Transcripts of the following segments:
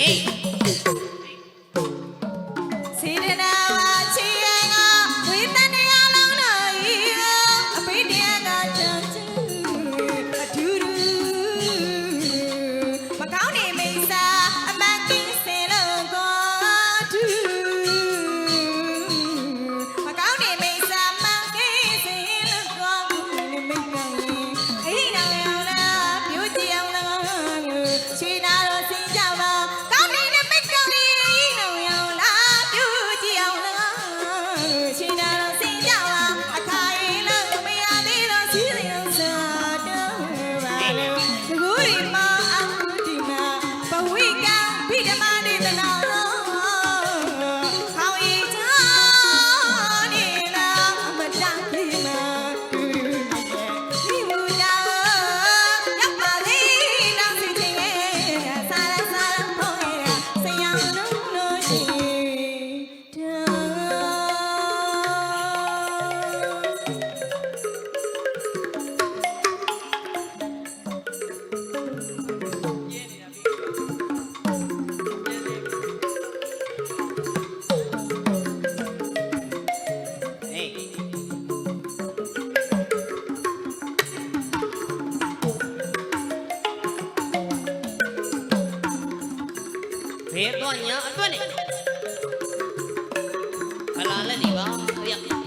Hey. ဘယ်တော့ညာအတွက်နဲ့ဘလာလက်နေပါဟုတ်ရ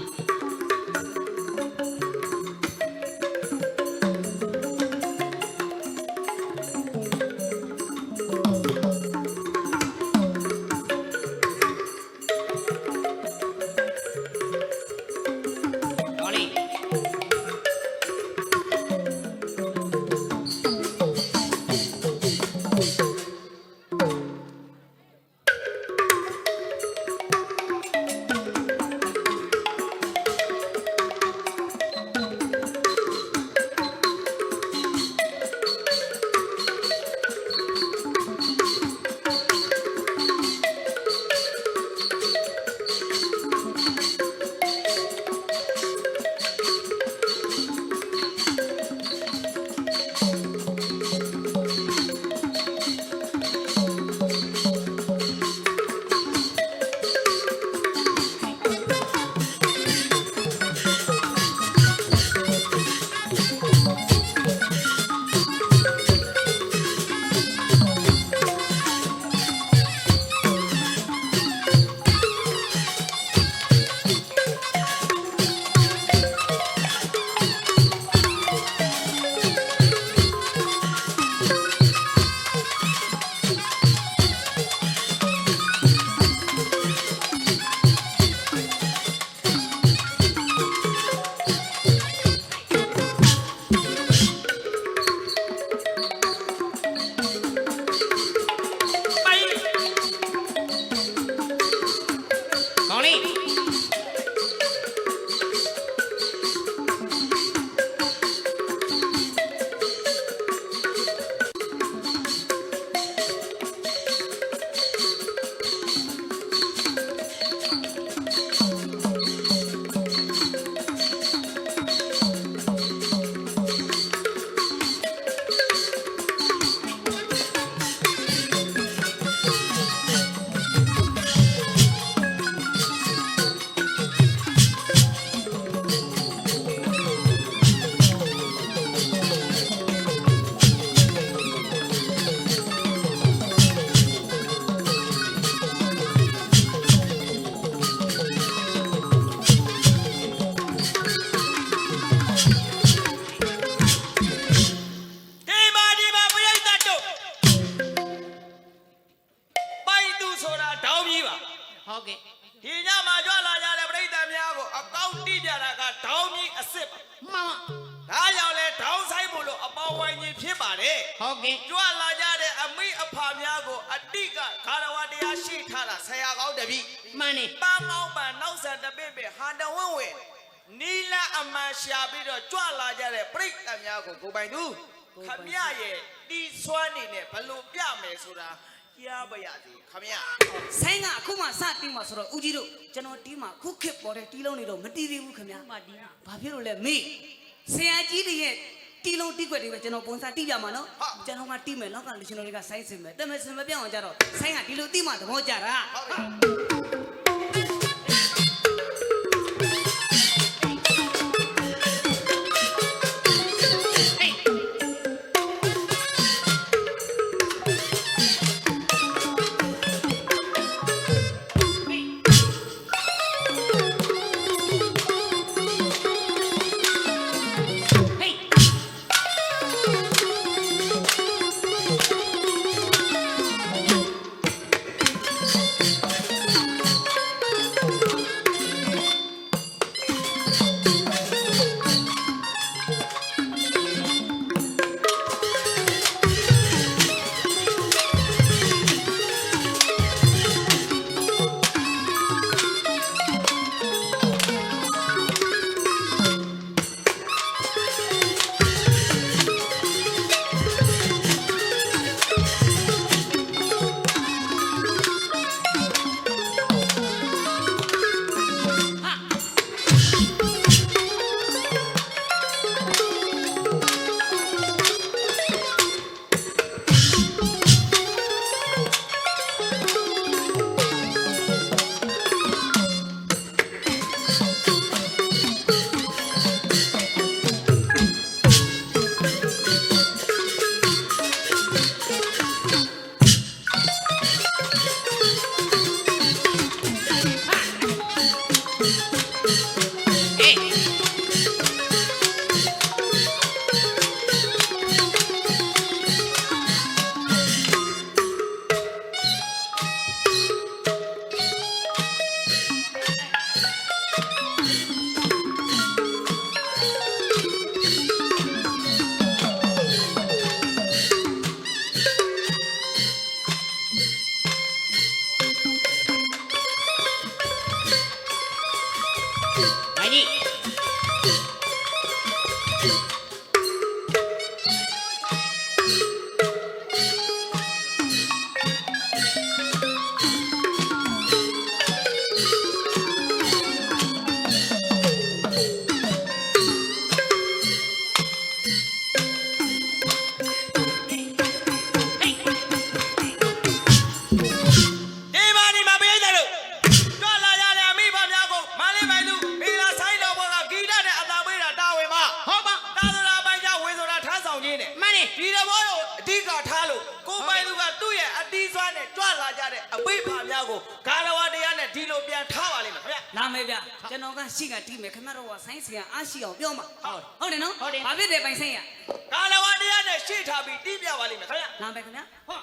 ကြွလာကြတဲ့ပြိတ္တများကိုကိုပိုင်သူခမရရဲ့တီဆွမ်းနေနဲ့ဘလို့ပြမယ်ဆိုတာကြားပါရစေခမရဆိုင်ကအခုမှစတီးမှာဆိုတော့ဦးကြီးတို့ကျွန်တော်တီးမှာခုခစ်ပေါ်တဲ့တီးလုံးတွေတော့မတီးသေးဘူးခင်ဗျာမှဒီနာဘာဖြစ်လို့လဲမေဆရာကြီးတွေရဲ့တီးလုံးတီးခွက်တွေပဲကျွန်တော်ပုံစံတီးပြမှာနော်ကျွန်တော်ကတီးမယ်လောက်ကလူရှင်တော်တွေကဆိုင်းစင်မယ်တက်မယ်စင်မပြောင်းအောင်ကြတော့ဆိုင်ကဒီလိုတီးမှသဘောကျတာဟုတ် တဲ့အမိဘများကိုဂါရဝတရားနဲ့ဒီလိုပြန်ထားပါလိမ့်မယ်ခင်ဗျလာမယ်ဗျကျွန်တော်ကရှိကတီးမယ်ခင်ဗျားတို့ကဆိုင်းစရာအားရှိအောင်ပြောမှာဟုတ်ဟုတ်တယ်နော်ဟုတ်တယ် ဘာဖြစ်တယ်ပိုင်ဆိုင်ရဂါရဝတရားနဲ့ရှေ့ထားပြီးတီးပြပါလိမ့်မယ်ခင်ဗျလာမယ်ခင်ဗျာဟုတ်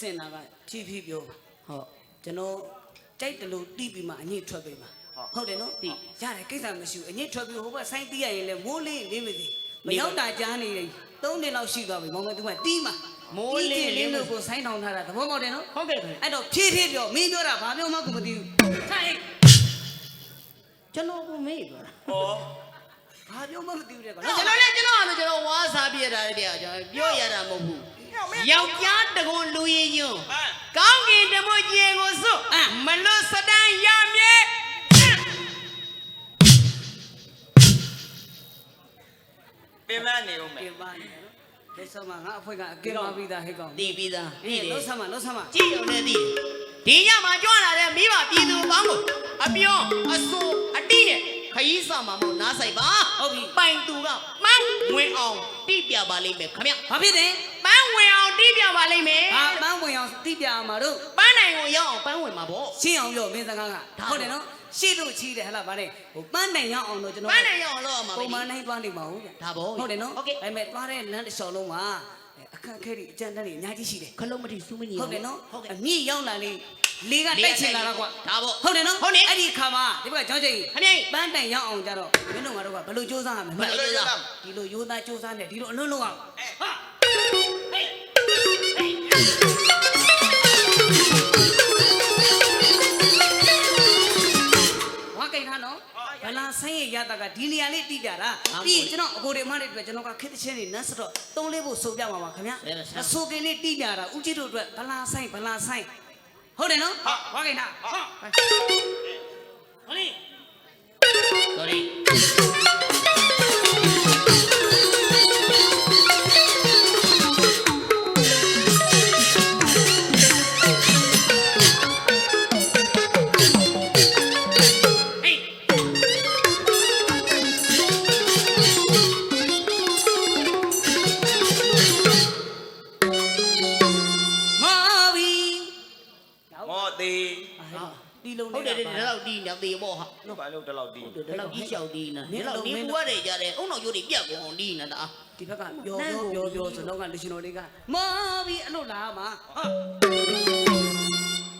ဆိုင်းစင်တာကဖြည်းဖြည်းပြောဟုတ်ကျွန်တော်ကြိုက်တယ်လို့တီးပြီးမှအညစ်ထွက်ပေးမှာဟုတ်တယ်နော်တီးရတယ်ကိစ္စမရှိဘူးအညစ်ထွက်ပြီးဟိုဘက်ဆိုင်းတီးရရင်လည်းမိုးလေးလေးမသိမရောက်တာကြားနေတယ်သုံးနှစ်လောက်ရှိသွားပြီမောင်မသူကတီးမှာလေးလို့ကိုဆိုင်းထောင်ထားတာသဘောပေါက်တယ်နော်ဟုတ်ကဲ့ခင်ဗျအဲ့တော့ဖြည်းဖြည်းပြောမင်းပြောတာဘာပြောမှကိုမသိဘူးဆိုင်ကျွန်တော်ကမေးပါလားဩဘာပြောမှမသိဘူးတဲ့ကွာကျွန်တော်လည်းကျွန်တော်ကကျွန်တော်ဝါစာပြတာတဲ့တရားကျွန်တော်ပြောရတာမဟုတ်ဘူး ယောက်ျားတကွန်လူရည်ညွန်းဟမ်ကောင်းကင်တမွကျင်ကိုစွတ်မလွတ်စတန်ရမြဲပင်မနေဦးမယ်ပြင်ပါနေနော်လက်ဆောင်မှာငါအဖွဲကအကင်ပါပြီးသားဟဲ့ကောင်တည်ပြီးသားအေးလုံးဆမ်းမလုံးဆမ်းမကြည့်ရုံနဲ့တည်ဒီညမှာကြွလာတဲ့မိဘပြည်သူပေါင်းကိုအပြောင်းအဆူအတိနဲ့ခ ရီးဆောင်မှာမို့နားဆိုင်ပါဟုတ်ပြီပိုင်သူကပန်းဝင်အောင်တိပြပါလိမ့်မယ်ခမဘာဖြစ်တယ်ပန်းဝင်အောင်တိပြပါလိမ့်မယ်ဘာပန်းဝင်အောင်တိပြအောင်မှာတို့ပန်းနိုင်ကိုရောက်အောင်ပန်းဝင်မှာပေါ့ ရှင်းအောင်ပြောမင်းစကားကဒါ ဟုတ်တယ်နော်ရှေ့လို့ချီးတယ်ဟဲ့လားဗါနဲ့ဟိုပန်းနိုင်ရအောင်လို့ကျွန်တော်ပန်းနိုင်ရောက်အောင်လုပ်အောင်မှာပဲပုံမှန်နိုင်သွားနေမှာဟုတ်ဗျဒါပေါ့ဟုတ်တယ်နော်ဟုတ်ကဲ့ ဒါပေမဲ့သွားတဲ့လမ်းတစ်လျှောက်လုံးမှာ အခက်အခဲတွေအကြံတန်းတွေအများကြီးရှိတယ်ခလုံးမတိစူးမညီဟုတ်တယ်နော်ဟုတ်ကဲ့အမြင့်ရောက်လာလေလေကတိုက်ချင်လာတာကွာဒါပေါ့ဟုတ်တယ်နော်ဟုတ်တယ်အဲ့ဒီခါမှာဒီဘက်ကကြောင်းကျိန်ခမကြီးပန်းတိုင်ရောက်အောင်ကြတော့မင်းတို့ငါတို့ကဘယ်လိုစူးစမ်းရမဘယ်လဲလိုလုပ်ရဒီလိုရိုးသားစူးစမ်းနေဒီလိုအလုံးလုံးအောင်ဟာဝါကိန်းထားနော် ဘလာဆိုင်ရရတာကဒီနေရာလေးတိပြတာပြီးရင်ကျွန်တော်အကိုတွေမတွေအတွက်ကျွန်တော်ကခစ်တချင်းတွေနတ်စတော့တုံးလေးဖို့ဆိုပြပါပါခင်ဗျာအဆိုကင်းလေးတိပြတာဦးကြီးတို့အတွက်ဘလာဆိုင်ဘလာဆိုင်ဟုတ်တယ်နော်ဝါကိန်းထားဟုတ်ဟိုလေး sorry ဟေး လုံးဟုတ်တယ်ဒီလောက်ဒီနောက်သေးပေါ့ဟာဘာလို့တလောက်တီးဒီလောက်ကြီးလျှောက်ဒီနာဒီလောက်နေပူရတယ်ကြတယ်အုံနောက်ရိုးတွေပြတ်ကုန်ဒီနာတာဒီဘက်ကပြောပြောပြောပြောဆိုတော့ကလူရှင်တော်တွေကမော်ဘီအလို့လာမှာဟာ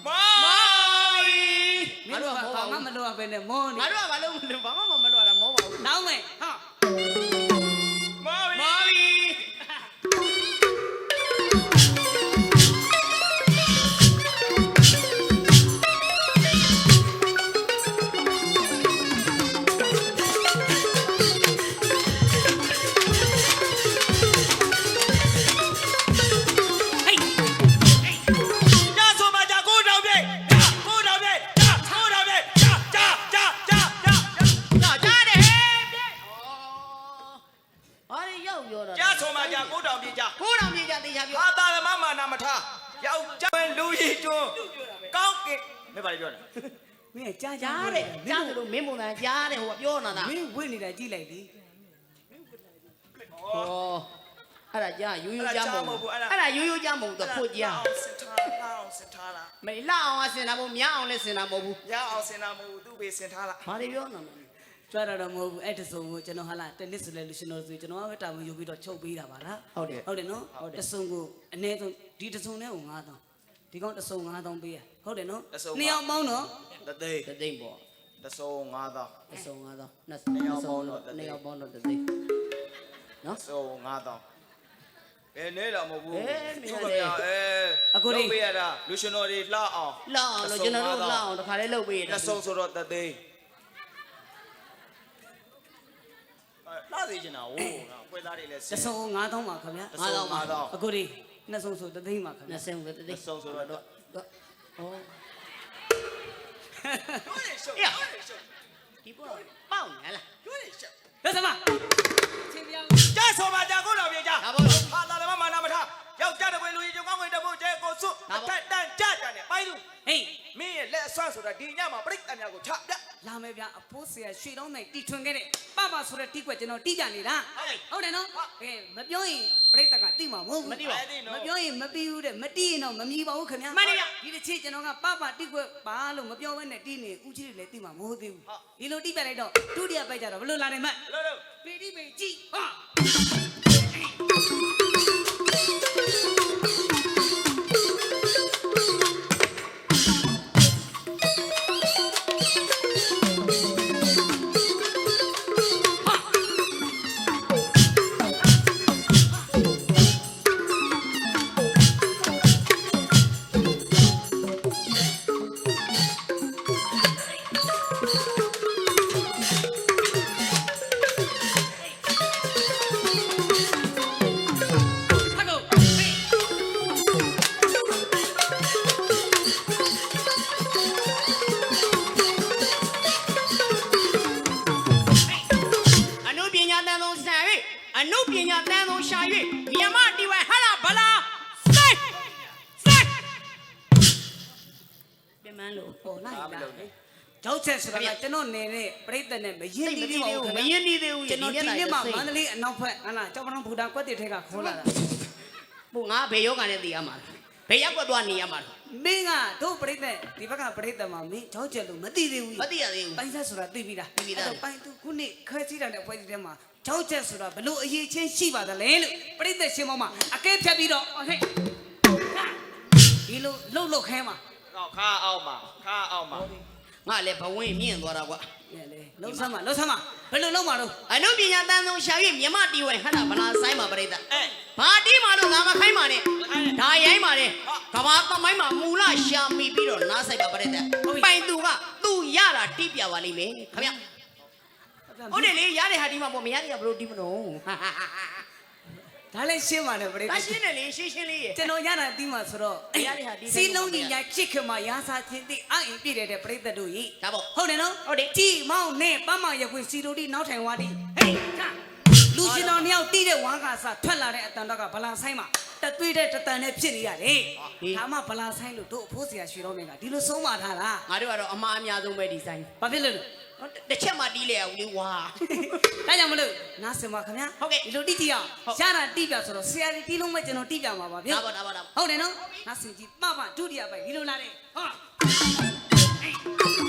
မောမော်ရီမင်းတို့ကဘာမှမလုပ်ရဘဲနဲ့မော်နေငါတို့ကဘာလို့ဘာမှမလုပ်ရတာမောပါဘူးနောက်မယ်ဟာ မင်းဘာပြောလဲမင်းကကြားကြားတယ်ကြားတယ်လို့မင်းပုံစံကြားတယ်ဟိုကပြောနေတာမင်းဝိနေတာကြည့်လိုက်လေဟောအဲ့ဒါကြားရိုးရိုးကြားမဟုတ်ဘူးအဲ့ဒါရိုးရိုးကြားမဟုတ်တော့ဖို့ကြားစင်ထားလာအောင်စင်ထားလာမင်းလှအောင်အစင်တာမဟုတ်မြအောင်လည်းစင်တာမဟုတ်ဘူးရအောင်စင်တာမဟုတ်ဘူးသူ့ဘေးစင်ထားလာဘာတွေပြောနေလဲကြွားတော့မဟုတ်ဘူးအဲ့တစုံကိုကျွန်တော်ဟာလာတနစ်ဆိုလဲလူရှင်တော်ဆိုကျွန်တော်ကပဲတာဝန်ယူပြီးတော့ချုပ်ပေးတာပါလားဟုတ်တယ်ဟုတ်တယ်နော်တစုံကိုအနည်းဆုံးဒီတစုံနဲ့ကို9000ဒီကောင်တစုံ9000ပေးရ ဟုတ်တယ်နော်နှစ်ယောက်ပေါင်းတော့တသိန်းတသိမ့်ပေါ့တစုံ9000အစုံ9000နှစ်နှစ်ယောက်ပေါင်းတော့နှစ်ယောက်ပေါင်းတော့တသိမ့်နော်စုံ9000ဘယ်နဲ့တော့မဟုတ်ဘူးအေးမင်းသူ့ကကလေဗျာအဲလုပ်ပေးရတာလူရှင်တော်တွေလှအောင်လှအောင်လို့ကျွန်တော်တို့လှအောင်တခါလေးလုပ်ပေးရတယ်တစုံဆိုတော့တသိန်းလှသေးချင်တာဟိုးပွဲသားတွေလည်းတစုံ9000ပါခင်ဗျာတစုံ9000အခုဒီနှစ်စုံဆိုတသိန်းပါခင်ဗျာနှစ်ဆင်းကတသိမ့်တစုံဆိုတော့ တော့တော့ဟောကျွေးနေရှုပ်အေးကျွေးနေရှုပ်ဒီပေါ်ပေါက်နေလားကျွေးနေရှုပ်လက်စမ ချင်းပြောင်းကြဆိုပါကြကိုတော်ပြေကြဒါပေါ့ဟာလာလည်းမနာမထားယောက်ျားတစ်ခွေလူကြီးကျုံကောင်းဝင်တဖို့ကျဲကိုစွတ်အထက်တန်းကြကြနဲ့ပိုင်းသူဟေးမင်းရဲ့လက်အဆွမ်းဆိုတာဒီညမှာပြိတ္တများကိုချပြလာမယ်ဗျာအဖိုးဆရာရွှေတောင်းနိုင်တီထွင်ခဲ့တဲ့ပပဆိုတဲ့တီကွက်ကျွန်တော်တီးကြနေတာဟုတ်ကဲ့ဟုတ်တယ်နော်ကဲမပြောရင်ပြိတ္တကတိမှာမဟုတ်ဘူးမသိပါအဲ့ဒီမနော်ပြောရင်မပြီးဘူးတဲ့မတီးရင်တော့မမြည်ပါဘူးခင်ဗျာမှန်တယ်ဗျဒီတစ်ချက်ကျွန်တော်ကပပတီကွက်ပါလို့မပြောဘဲနဲ့တီးနေဦးကြီးတွေလည်းတိမှာမဟုတ်သေးဘူးဒီလိုတီးပြလိုက်တော့ဒုတိယပိုက်ကြတော့ဘယ်လိုလာနိုင်မလဲလို့လို့ပေတိပေကြည့်ဟာ ဟာ အနုပညာတန်ဆုံးရှာ၍မြမတီဝဲဟလာဗလာစိုက်စိုက်ပြန်မလို့ပေါ်လိုက်လာကြောက်ချက်ဆိုတာကကျွန်တော်နေတဲ့ပြိတ္တနဲ့မရင်စိတ်မပြီးတည်ပါသေးဘူးဘူးခင်မဗျာရင်နေသေးဘူးကျွန်တော်ဒီနေ့မှမန္တလေးအနောက်ဘက်ဟလာကျောက်ပန်းဘူတာကွက်တစ်ထက်ကခေါ်လာတာဘုငါဘယ်ယောဂနဲ့တည်ရမှာဘယ်ရက်ကွက်သွားနေရမှာမင်းကတို့ပြိတ္တဒီဘက်ကပြိတ္တမှာမင်းကြောက်ချက်လို့မသိသေးဘူးမတည်ရသေးဘူးပိုင်းဆက်ဆိုတာသိပြီလားသိပြီလားအဲ့တော့ပိုင်းသူခုနှစ်ခွဲစည်းတာတဲ့ပွဲကြီးထဲမှာ ကြောက်ချက်ဆိုတာဘလို့အရေးချင်းရှိပါသလဲလို့ပြိတ္တရှင်မောမှာအကဲဖြတ်ပြီးတော့ဟဲ့ဒီလိုလှုပ်လှုပ်ခဲမှာကောက်ခါအောင်မှာခါအောင်မှာငါလည်းဘဝင်မြင့်သွားတာကွာညလေလှုပ်ဆမ်းမှာလှုပ်ဆမ်းမှာဘယ်လိုလှုပ်မှာတော့အနုပညာတန်ဆုံးရှာ၍မြမတီဝဲဟလာဗလာဆိုင်မှာပြိတ္တအဲဘာတီးမှလို့ငါမခိုင်းပါနဲ့ဒါရိုင်းပါနဲ့ကဘာသမိုင်းမှာမူလရှာမိပြီးတော့နားဆိုင်ပါပြိတ္တပိုင်သူကသူ့ရတာတိပြပါလိမ့်မယ်ခင်ဗျ ဟုတ်တယ်လေရတဲ့ဟာဒီမှာပေါ့မရတဲ့ကဘလို့ဒီမလို့ဒါလည်းရှင်းပါတယ်ပြိတ္တဒါရှင်းတယ်လေရှင်းရှင်းလေးရေကျွန်တော်ရတာတီးမှာဆိုတော့ရတဲ့ဟာဒီတိုင်းစီလုံးကြီးညာချစ်ခမရာစာချင်းတိအရင်ပြည့်တဲ့ပြိတ္တတို့ကြီးဒါပေါ့ဟုတ်တယ်နော်ဟုတ်တယ် ကြည်မောင်းနဲ့ပန်းမောင်ရခွေစီလိုတီနောက်ထိုင်ဝါတီဟေးခလူရှင်တော်နှစ်ယောက်တီးတဲ့ဝါကစားထွက်လာတဲ့အတန်တော့ကဗလာဆိုင်မှာတသွေးတဲ့တတန်နဲ့ဖြစ်နေရတယ်ဒါမှဗလာဆိုင်လို့တို့အဖိုးဆရာရွှေတော်မင်းကဒီလိုဆုံးမထားလားငါတို့ကတော့အမှားအများဆုံးပဲဒီဆိုင်ဘာဖြစ်လို့လဲ တစ်ချက်မှတီးလေအောင်လေဝါဒါကြောင့်မလို့နားစင်ပါခင်ဗျာဟုတ်ကဲ့ဒီလိုတီးကြည့်အောင်ဟုတ်ရတာတီးပြဆိုတော့ဆရာကြီးတီးလုံးမဲ့ကျွန်တော်တီးပြမှာပါဗျာဒါပေါ့ဒါပေါ့ဒါပေါ့ဟုတ်တယ်နော်နားစင်ကြည့်ပပဒုတိယပိုက်ဒီလိုလာတယ်ဟာန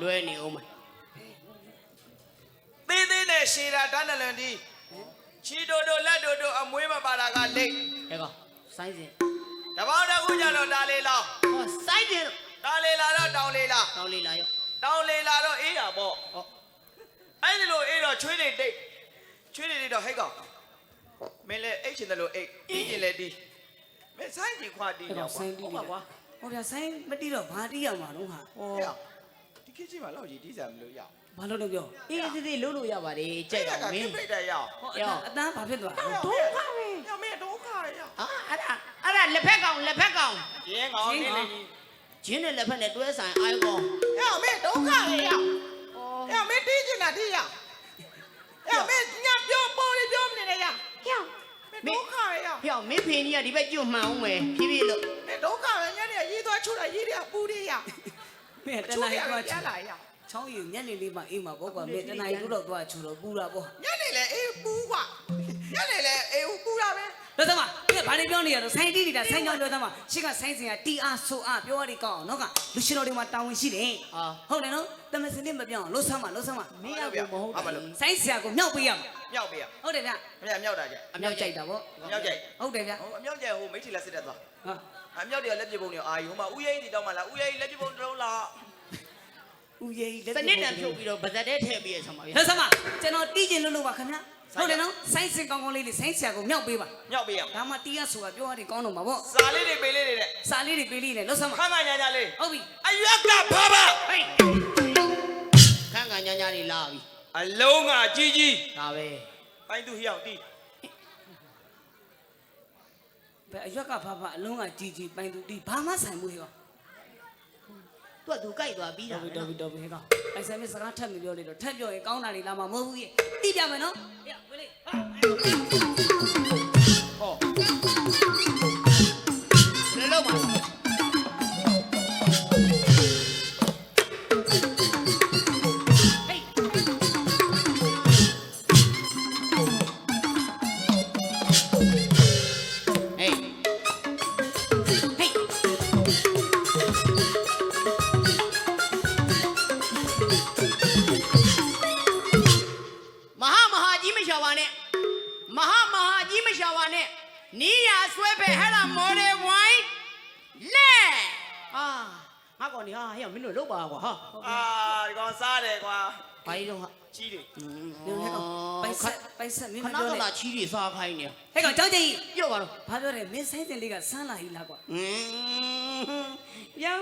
လွဲနေအောင်မသေးသေးနဲ့ရှည်တာတန်းတလန်ဒီချီတိုတိုလက်တိုတိုအမွေးမပါတာကလိတ်ကဲကောစိုင်းစင်တပေါင်းတစ်ခုကြတော့ဒါလေးလောင်းဟောစိုင်းစင်ဒါလေးလာတော့တောင်းလေးလာကောင်းလေးလာရောတောင်းလေးလာတော့အေးရပေါ့ဟောအဲ့ဒီလိုအေးတော့ချွေးနေတိတ်ချွေးနေတိတ်တော့ဟဲ့ကောင်မင်းလည်းအိတ်ချင်တယ်လို့အိတ်တီးချင်လည်းတီးမင်းဆိုင်ကြီးခွာတီးအဲ့နေတော့ကွာဆိုင်တီးဟုတ်ပါကွာဟုတ်တယ်ဆိုင်မတီးတော့ဘာတီးရမှာတော့ဟာဟော ဟဲ့ဒီခေတ်ကြီးမှာလောက်ကြီးတီးစရာမလိုရအောင်ဘာလို့လဲပြောအေးသေးသေးလို့လို့ရပါတယ်ကြိုက်အောင်မင်းပြိတ္တရအောင်ဟောအတန်းအတန်းဘာဖြစ်သွားလဲဒုက္ခပဲညမင်းဒုက္ခရအောင်အာအဲ့ဒါအဲ့ဒါလက်ဖက်ကောင်လက်ဖက်ကောင်ရင်းကောင်နေနေဂျင်းနဲ့လက်ဖက်နဲ့တွဲဆိုင်အိုင်ကောင်ညမင်းဒုက္ခရအောင်ညမင်းတီးချင်တာတီးရညမင်းညပြောပေါ်လေးပြောမနေနဲ့ရဟျောမင်းဒုက္ခရအောင်ဟျောမင်းဖေကြီးကဒီဘက်ကျွတ်မှန်အောင်မယ်ဖြည်းဖြည်းလို့မင်းဒုက္ခပဲညနေရေးသွားချိုးတာရေးရပူရရ မင်းတချိုးနားရရီတော့ရလာရချောင်းရည်ညနေလေးမှအိမ်မှာပေါ့ကွာမင်းတနားရီတော့တော့ချူတော့ပူတာပေါ့ညနေလေအေးပူကွာညနေလေအေးပူရပဲလို့သမဒီဘာတွေပြောနေရတော့ဆိုင်တီးနေတာဆိုင်ကြောင်းပြောသမရှေ့ကဆိုင်စင်ကတီအားဆိုအားပြောရည်ကောင်းအောင်နော်ကလူရှင်တော်တွေမှာတာဝန်ရှိတယ်ဟုတ်တယ်နော်တမစနစ်မပြောင်းလို့ဆမ်းမလို့ဆမ်းမမင်းရကိုမဟုတ်ဘူးဆိုင်ဆရာကိုမြောက်ပေးရမှာမြောက်ပေးရဟုတ်တယ်ဗျအမြမြောက်တာကြအမြောက်ကြိုက်တာပေါ့မြောက်ကြဟုတ်တယ်ဗျဟိုအမြောက်ကြဟိုမိထီလက်စစ်တက်သွားဟာ အမြောက်တရလက်ပြပုံတွေအာယူဟိုမှာဥယျာဉ်တီတောင်းမှလားဥယျာဉ်လက်ပြပုံတစ်လုံးလားဦးရေးလက်စနစ်တံဖြုတ်ပြီးတော့ဗဇက်တဲ့ထည့်ပြီးရဆောင်ပါဗျာလို့ဆမ်းမကျွန်တော်တီးကျင်လို့လို့ပါခင်ဗျဟုတ်တယ်နော်ဆိုင်စင်ကောင်းကောင်းလေးလေးဆိုင်ဆရာကိုမြောက်ပေးပါမြောက်ပေးရဒါမှတီးရဆိုတာပြောရည်ကောင်းတော့မှာပေါ့စာလေးတွေပေးလေးတွေနဲ့စာလေးတွေပေးလေးနဲ့လို့ဆမ်းမခမ်းမညာညာလေးဟုတ်ပြီအရွက်ကဘာဘာဟေးခန်းကညာညာလေးလာပြီအလုံးကကြီးကြီးဒါပဲပိုင်းသူဟိအောင်တီး ဘယ်အရွက်ကဖဖအလုံးကကြီးကြီးပိုင်သူတီးဘာမှဆိုင်မှုရောသူကသူကြိုက်သွားပြီးတာတော်ပြီတော်ပြီတော်ပြီဟဲ့ကောင်အိုင်ဆန်မစကားထပ်မပြောလေတော့ထပ်ပြောရင်ကောင်းတာတွေလာမှာမဟုတ်ဘူးရဲ့တီးပြမယ်နော်ဟေ့ဝေးလေးဟာဟော ခမဏပြောတော့နဲ့လာချီးတွေစားခိုင်းနေဟဲ့ကောင်ကြောက်ကြည့်ပြောပါတော့ဘာပြောတယ်မင်းဆိုင်တင်လေးကဆန်းလာဟီလားကွာอืมယော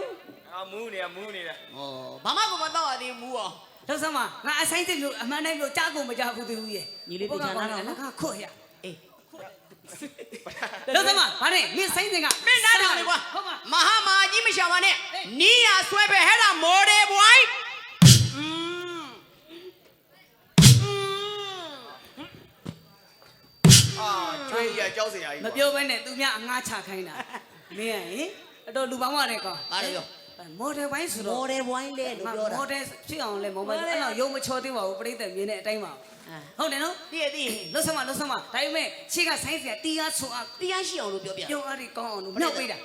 အာမူးနေရမူးနေတယ်ဩဘာမှကိုမတော့ရသေးဘူးအောင်တော့ဆမ်းမငါအဆိုင်တင်လို့အမှန်တိုင်းလို့ကြားကုန်မကြားဘူးသေးဘူးရဲ့ငါခွတ်ရအေးတော့ဆမ်းမဘာနဲ့မင်းဆိုင်တင်ကမင်းနားထောင်လေကွာဟုတ်ပါမဟာမဟာကြီးမရှာပါနဲ့နီးရဆွဲပဲဟဲ့လားမော်ဒယ်ဝိုင်း အာကျွေးရကြောက်စရာကြီးမပြောဘဲနဲ့သူများအငှားချခိုင်းတာမင်းဟင်အတော်လူပေါင်းရတယ်ကောင်ဘာလဲပြောမော်ဒယ်ပိုင်းဆိုတော့မော်ဒယ်ဝိုင်းလဲလို့ပြောတာမော်ဒယ်ဖြစ်အောင်လဲမော်ဒယ်အဲ့တော့ရုံမချောသေးပါဘူးပြိတ္တမြင်တဲ့အတိုင်းပါဟုတ်တယ်နော်တည့်တည့်လွတ်ဆမလွတ်ဆမဒါပေမဲ့ရှေ့ကဆိုင်းစရာတီးအားဆိုအားတရားရှိအောင်လို့ပြောပြပြုံးအားတွေကောင်းအောင်လို့မြောက်ပေးတာ